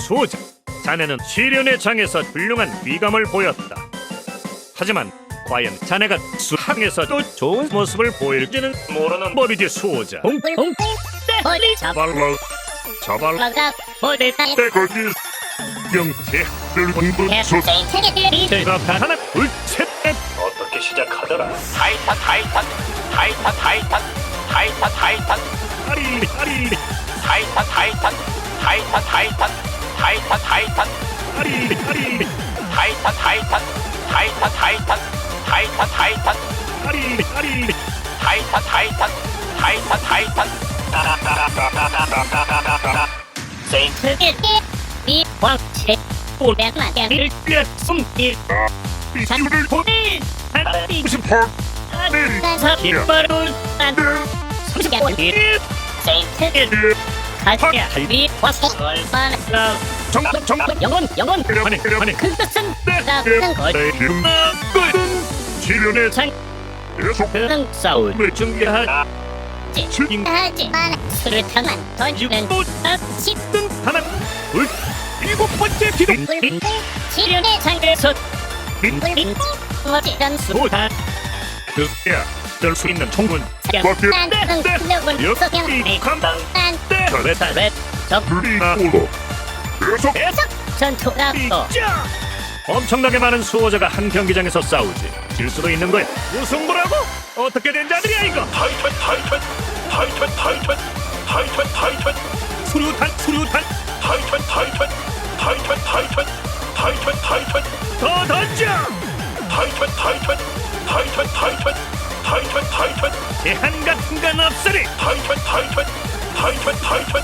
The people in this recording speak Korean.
수호자 자네는 시련의 장에서 훌륭한 위감을 보였다. 하지만 과연 자네가 수항에서도 좋은 모습을 보일지는 모르는 법이지 수호자. 웅웅 머리 잡발라 잡발라. 잡아가 머리 때 거기. 명태를 본분소 세계들이 제가 하나 둘셋 어떻게 시작하더라? 타이탄 타이탄 타이탄 타이탄 타이탄 타이탄 아리 아리. 타이탄 타이탄 타이탄 타이탄 타이탄 타이탄. 아리 아리 타이탄 타이탄. 타이탄 타이탄. 타이탄 타이탄. 아리 아리 타이탄 타이탄. 타이탄 타이탄. 세계들이 이 왕체 오백만 개를 일숨일 비주를 보내 하나님 무슨 법 깃발을 난 삼십 개월 세계 가자 할비 왔어 얼마나 정답 정답. 영혼 영혼. 아니 아니 그것은 나쁜 것 시련의 장 계속 그런 싸움을 준비하지. 하지만 수류탄만 던지는 등 하나 둘 일곱 번째 불빛 시련의 장에서 민 어디든 소다 그야 될수 있는 총군 레적 리나오로. 계속. 전투라서. 자 엄청나게 많은 수호자가 한 경기장에서 싸우지. 질 수도 있는 거야. 무승부라고? 어떻게 된 자들이야 이거? 타이탄 타이탄. 타이탄 타이탄. 타이탄 타이탄. 수류탄 수류탄. 타이탄 타이탄. 타이탄 타이탄. 타이탄 타이탄. 더 던져! 타이탄 타이탄. 타이탄 타이탄. 타이탄 제한 같은 건 없으리. 타이탄 타이탄 타이탄 타이탄